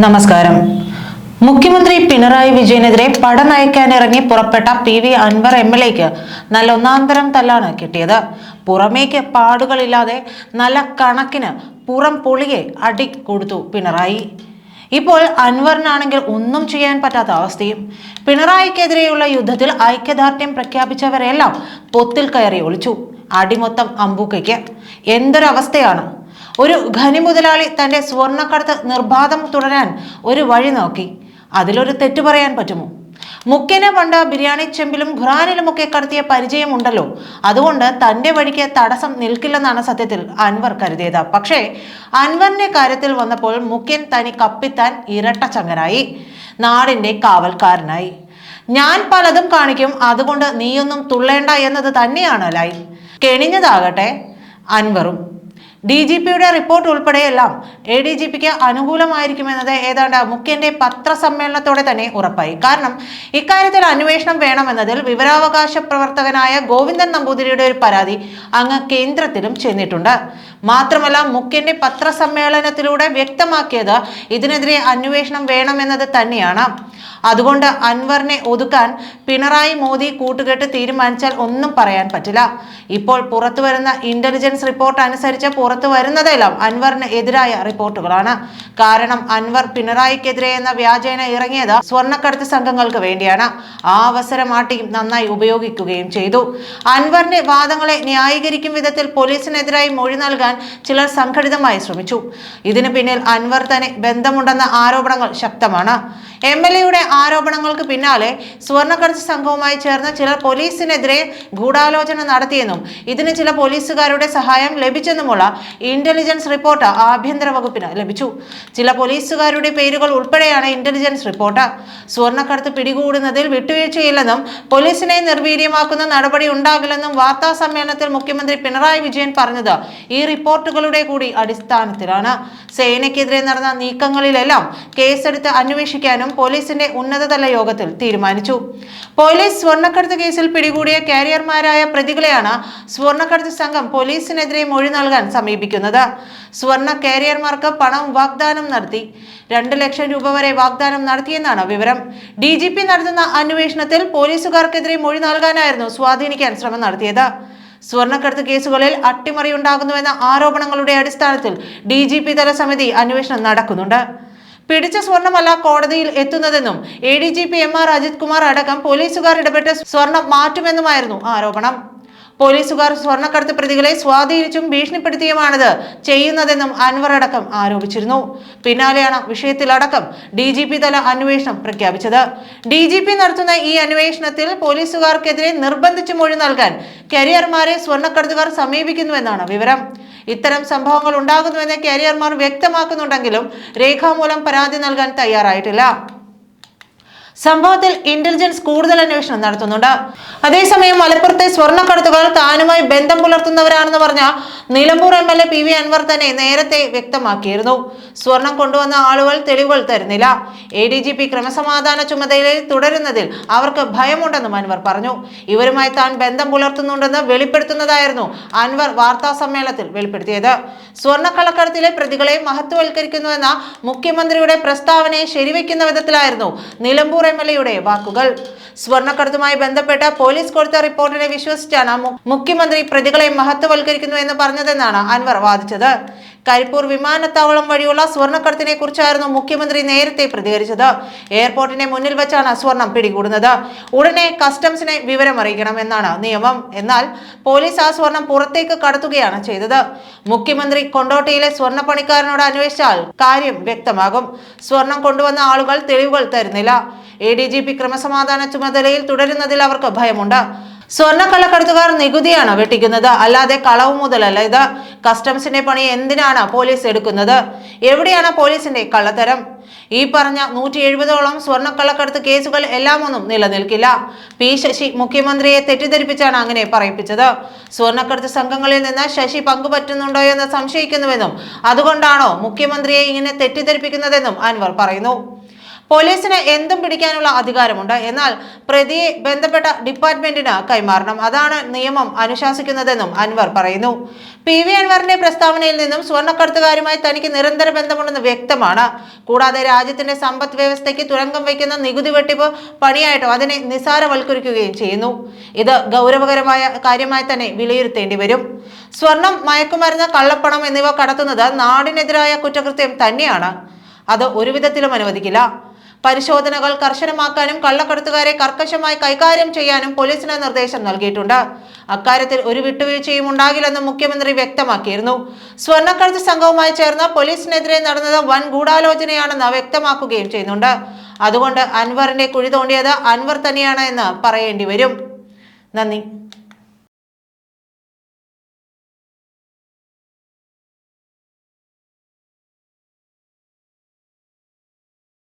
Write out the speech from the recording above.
നമസ്കാരം. മുഖ്യമന്ത്രി പിണറായി വിജയനെതിരെ പടനയിക്കാനിറങ്ങി പുറപ്പെട്ട P V Anvar M L എക്ക് നല്ല ഒന്നാന്തരം തല്ലാണ് കിട്ടിയത്. പുറമേക്ക് പാടുകളില്ലാതെ നല്ല കണക്കിന് പുറം പൊളിയെ അടി കൊടുത്തു പിണറായി. ഇപ്പോൾ അൻവറിനാണെങ്കിൽ ഒന്നും ചെയ്യാൻ പറ്റാത്ത അവസ്ഥയും പിണറായിക്കെതിരെയുള്ള യുദ്ധത്തിൽ ഐക്യദാർഢ്യം പ്രഖ്യാപിച്ചവരെല്ലാം പൊത്തിൽ കയറി ഒളിച്ചു. അടിമൊത്തം അമ്പൂക്കയ്ക്ക്. എന്തൊരവസ്ഥയാണ് ഒരു ഖനി മുതലാളി തന്റെ സ്വർണക്കടത്ത് നിർബാധം തുടരാൻ ഒരു വഴി നോക്കി. അതിലൊരു തെറ്റു പറയാൻ പറ്റുമോ? മുഖ്യനെ പണ്ട് ബിരിയാണി ചെമ്പിലും ഖുറാനിലുമൊക്കെ കടത്തിയ പരിചയമുണ്ടല്ലോ. അതുകൊണ്ട് തന്റെ വഴിക്ക് തടസ്സം നിൽക്കില്ലെന്നാണ് സത്യത്തിൽ അൻവർ കരുതിയത്. പക്ഷേ അൻവറിന്റെ കാര്യത്തിൽ വന്നപ്പോൾ മുക്കൻ തനി കപ്പിത്താൻ ഇരട്ട ചങ്ങനായി. നാടിന്റെ കാവൽക്കാരനായി. ഞാൻ പലതും കാണിക്കും അതുകൊണ്ട് നീയൊന്നും തുള്ളേണ്ട എന്നത് തന്നെയാണ് ലൈ. കെണിഞ്ഞതാകട്ടെ അൻവറും. ഡി ജി പിയുടെ റിപ്പോർട്ട് ഉൾപ്പെടെയെല്ലാം എ ഡി ജി പിക്ക് അനുകൂലമായിരിക്കുമെന്നത് ഏതാണ്ട് മുഖ്യന്റെ പത്രസമ്മേളനത്തോടെ തന്നെ ഉറപ്പായി. കാരണം ഇക്കാര്യത്തിൽ അന്വേഷണം വേണമെന്നതിൽ വിവരാവകാശ പ്രവർത്തകനായ ഗോവിന്ദൻ നമ്പൂതിരിയുടെ ഒരു പരാതി അങ്ങ് കേന്ദ്രത്തിലും ചെന്നിട്ടുണ്ട്. മാത്രമല്ല മുഖ്യന്റെ പത്രസമ്മേളനത്തിലൂടെ വ്യക്തമാക്കിയത് ഇതിനെതിരെ അന്വേഷണം വേണമെന്നത് തന്നെയാണ്. അതുകൊണ്ട് അൻവറിനെ ഒതുക്കാൻ പിണറായി മോദി കൂട്ടുകെട്ട് തീരുമാനിച്ചാൽ ഒന്നും പറയാൻ പറ്റില്ല. ഇപ്പോൾ പുറത്തു വരുന്ന ഇന്റലിജൻസ് റിപ്പോർട്ട് അനുസരിച്ച് പുറത്തു വരുന്നതെല്ലാം അൻവറിന് എതിരായ റിപ്പോർട്ടുകളാണ്. കാരണം അൻവർ പിണറായിക്കെതിരെ എന്ന വ്യാജേന ഇറങ്ങിയത് സ്വർണക്കടത്ത് സംഘങ്ങൾക്ക് വേണ്ടിയാണ്. ആ അവസരം ആ ടീം നന്നായി ഉപയോഗിക്കുകയും ചെയ്തു. അൻവറിന്റെ വാദങ്ങളെ ന്യായീകരിക്കും വിധത്തിൽ പോലീസിനെതിരായി മൊഴി നൽകാൻ ചിലർ സംഘടിതമായി ശ്രമിച്ചു. ഇതിന് പിന്നിൽ അൻവർ തന്നെ ബന്ധമുണ്ടെന്ന ആരോപണങ്ങൾ ശക്തമാണ്. എം എൽ എയുടെ ആരോപണങ്ങൾക്ക് പിന്നാലെ സ്വർണക്കടത്ത് സംഘവുമായി ചേർന്ന് ചിലർ പോലീസിനെതിരെ ഗൂഢാലോചന നടത്തിയെന്നും ഇതിന് ചില പോലീസുകാരുടെ സഹായം ലഭിച്ചെന്നുമുള്ള ഇന്റലിജൻസ് റിപ്പോർട്ട് ആഭ്യന്തര വകുപ്പിന് ലഭിച്ചു. ചില പോലീസുകാരുടെ പേരുകൾ ഉൾപ്പെടെയാണ് ഇന്റലിജൻസ് റിപ്പോർട്ട് സ്വർണക്കടത്ത് പിടികൂടുന്നതിൽ വിട്ടുവീഴ്ചയില്ലെന്നും പോലീസിനെ നിർവീര്യമാക്കുന്ന നടപടി ഉണ്ടാകില്ലെന്നും വാർത്താ സമ്മേളനത്തിൽ മുഖ്യമന്ത്രി പിണറായി വിജയൻ പറഞ്ഞത് ഈ റിപ്പോർട്ടുകളുടെ കൂടി അടിസ്ഥാനത്തിലാണ്. സേനയ്ക്കെതിരെ നടന്ന നീക്കങ്ങളിലെല്ലാം കേസെടുത്ത് അന്വേഷിക്കാനും പോലീസിന്റെ ഉന്നതതല യോഗത്തിൽ തീരുമാനിച്ചു. പോലീസ് സ്വർണക്കടത്ത് കേസിൽ പിടികൂടിയ കാരിയർമാരായ പ്രതികളെയാണ് സ്വർണക്കടത്ത് സംഘം പോലീസിനെതിരെ മൊഴി നൽകാൻ സമീപിക്കുന്നത്. സ്വർണ കാരിയർമാർക്ക് പണം വാഗ്ദാനം നടത്തി. രണ്ട് ലക്ഷം രൂപ വരെ വാഗ്ദാനം നടത്തിയെന്നാണ് വിവരം. ഡി ജി പി നടത്തുന്ന അന്വേഷണത്തിൽ പോലീസുകാർക്കെതിരെ മൊഴി നൽകാനായിരുന്നു സ്വാധീനിക്കാൻ ശ്രമം നടത്തിയത്. സ്വർണക്കടത്ത് കേസുകളിൽ അട്ടിമറി ഉണ്ടാകുന്നുവെന്ന ആരോപണങ്ങളുടെ അടിസ്ഥാനത്തിൽ ഡി ജി പി തല സമിതി അന്വേഷണം നടക്കുന്നുണ്ട്. പിടിച്ച സ്വർണമല്ല കോടതിയിൽ എത്തുന്നതെന്നും A D G P M R Ajith Kumar അടക്കം പോലീസുകാർ ഇടപെട്ട് സ്വർണം മാറ്റുമെന്നുമായിരുന്നു ആരോപണം. പോലീസുകാർ സ്വർണക്കടത്ത് പ്രതികളെ സ്വാധീനിച്ചും ഭീഷണിപ്പെടുത്തിയുമാണിത്. ചെയ്യുന്നതെന്നും അൻവർ അടക്കം ആരോപിച്ചിരുന്നു. പിന്നാലെയാണ് വിഷയത്തിലടക്കം ഡി ജി പി തല അന്വേഷണം പ്രഖ്യാപിച്ചത്. ഡി ജി പി നടത്തുന്ന ഈ അന്വേഷണത്തിൽ പോലീസുകാർക്കെതിരെ നിർബന്ധിച്ച് മൊഴി നൽകാൻ കരിയർമാരെ സ്വർണക്കടത്തുകാർ സമീപിക്കുന്നുവെന്നാണ് വിവരം. ഇത്തരം സംഭവങ്ങൾ ഉണ്ടാകുന്നുവെന്ന് കാരിയർമാർ വ്യക്തമാക്കുന്നുണ്ടെങ്കിലും രേഖാമൂലം പരാതി നൽകാൻ തയ്യാറായിട്ടില്ല. സംഭവത്തിൽ ഇന്റലിജൻസ് കൂടുതൽ അന്വേഷണം നടത്തുന്നുണ്ട്. അതേസമയം മലപ്പുറത്തെ സ്വർണക്കടത്തുകൾ താനുമായി ബന്ധം പുലർത്തുന്നവരാണെന്ന് പറഞ്ഞ Nilambur M L A P V Anvar തന്നെ നേരത്തെ വ്യക്തമാക്കിയിരുന്നു. സ്വർണം കൊണ്ടുവന്ന ആളുകൾ തെളിവുകൾ തരുന്നില്ല. എ ഡി ജി പി ക്രമസമാധാന ചുമതലയിൽ തുടരുന്നതിൽ അവർക്ക് ഭയമുണ്ടെന്നും അൻവർ പറഞ്ഞു. ഇവരുമായി താൻ ബന്ധം പുലർത്തുന്നുണ്ടെന്ന് വെളിപ്പെടുത്തുന്നതായിരുന്നു അൻവർ വാർത്താ സമ്മേളനത്തിൽ വെളിപ്പെടുത്തിയത്. സ്വർണക്കള്ളക്കടത്തിലെ പ്രതികളെ മഹത്വവൽക്കരിക്കുന്നുവെന്ന മുഖ്യമന്ത്രിയുടെ പ്രസ്താവനയെ ശരിവെക്കുന്ന വിധത്തിലായിരുന്നു നിലമ്പൂർ എം എൽ എയുടെ വാക്കുകൾ. സ്വർണക്കടത്തുമായി ബന്ധപ്പെട്ട പോലീസ് കൊടുത്ത റിപ്പോർട്ടിനെ വിശ്വസിച്ചാണ് മുഖ്യമന്ത്രി പ്രതികളെ മഹത്വവൽക്കരിക്കുന്നു എന്ന് പറഞ്ഞതെന്നാണ് അൻവർ വാദിച്ചത്. കരിപ്പൂർ വിമാനത്താവളം വഴിയുള്ള സ്വർണക്കടത്തിനെ കുറിച്ചായിരുന്നു മുഖ്യമന്ത്രി നേരത്തെ പ്രതികരിച്ചത്. എയർപോർട്ടിന്റെ മുന്നിൽ വെച്ചാണ് സ്വർണം പിടികൂടുന്നത്. ഉടനെ കസ്റ്റംസിനെ വിവരം അറിയിക്കണം എന്നാണ് നിയമം. എന്നാൽ പോലീസ് ആ സ്വർണം പുറത്തേക്ക് കടത്തുകയാണ് ചെയ്തത്. മുഖ്യമന്ത്രി കൊണ്ടോട്ടിയിലെ സ്വർണപ്പണിക്കാരനോട് അന്വേഷിച്ചാൽ കാര്യം വ്യക്തമാകും. സ്വർണം കൊണ്ടുവന്ന ആളുകൾ തെളിവുകൾ തരുന്നില്ല. എ ഡി ജി പി ക്രമസമാധാന ചുമതലയിൽ തുടരുന്നതിൽ അവർക്ക് ഭയമുണ്ട്. സ്വർണക്കള്ളക്കടത്തുകാർ നികുതിയാണ് വെട്ടിക്കുന്നത്. അല്ലാതെ കളവ് മുതലല്ല ഇത്. കസ്റ്റംസിന്റെ പണി എന്തിനാണ് പോലീസ് എടുക്കുന്നത്? എവിടെയാണ് പോലീസിന്റെ കള്ളത്തരം? ഈ പറഞ്ഞ നൂറ്റി എഴുപതോളം സ്വർണക്കള്ളക്കടത്ത് കേസുകൾ എല്ലാം ഒന്നും നിലനിൽക്കില്ല. പി ശശി മുഖ്യമന്ത്രിയെ തെറ്റിദ്ധരിപ്പിച്ചാണ് അങ്ങനെ പറയിപ്പിച്ചത്. സ്വർണക്കടത്ത് സംഘങ്ങളിൽ നിന്ന് ശശി പങ്കുപറ്റുന്നുണ്ടോ എന്ന് സംശയിക്കുന്നുവെന്നും അതുകൊണ്ടാണോ മുഖ്യമന്ത്രിയെ ഇങ്ങനെ തെറ്റിദ്ധരിപ്പിക്കുന്നതെന്നും അൻവർ പറയുന്നു. പോലീസിന് എന്തും പിടിക്കാനുള്ള അധികാരമുണ്ട്. എന്നാൽ പ്രതിയെ ബന്ധപ്പെട്ട ഡിപ്പാർട്ട്മെന്റിന് കൈമാറണം. അതാണ് നിയമം അനുശാസിക്കുന്നതെന്നും അൻവർ പറയുന്നു. പി വി അൻവറിന്റെ പ്രസ്താവനയിൽ നിന്നും സ്വർണക്കടത്തുകാരുമായി തനിക്ക് നിരന്തര ബന്ധമുണ്ടെന്ന് വ്യക്തമാണ്. കൂടാതെ രാജ്യത്തിന്റെ സമ്പദ് വ്യവസ്ഥയ്ക്ക് തുരങ്കം വയ്ക്കുന്ന നികുതി വെട്ടിപ്പ് പണിയായിട്ടോ അതിനെ നിസാരവൽക്കരിക്കുകയും ചെയ്യുന്നു. ഇത് ഗൗരവകരമായ കാര്യമായി തന്നെ വിലയിരുത്തേണ്ടി വരും. സ്വർണം മയക്കുമരുന്ന് കള്ളപ്പണം എന്നിവ കടത്തുന്നത് നാടിനെതിരായ കുറ്റകൃത്യം തന്നെയാണ്. അത് ഒരുവിധത്തിലും അനുവദിക്കില്ല. പരിശോധനകൾ കർശനമാക്കാനും കള്ളക്കടത്തുകാരെ കർക്കശമായി കൈകാര്യം ചെയ്യാനും പോലീസിന് നിർദ്ദേശം നൽകിയിട്ടുണ്ട്. അക്കാര്യത്തിൽ ഒരു വിട്ടുവീഴ്ചയും ഉണ്ടാകില്ലെന്ന് മുഖ്യമന്ത്രി വ്യക്തമാക്കിയിരുന്നു. സ്വർണക്കടത്ത് സംഘവുമായി ചേർന്ന് പോലീസിനെതിരെ നടന്നത് വൻ ഗൂഢാലോചനയാണെന്ന് വ്യക്തമാക്കുകയും ചെയ്യുന്നുണ്ട്. അതുകൊണ്ട് അൻവറിന്റെ കുഴി തോണ്ടിയത് അൻവർ തന്നെയാണ് എന്ന് പറയേണ്ടി വരും. നന്ദി.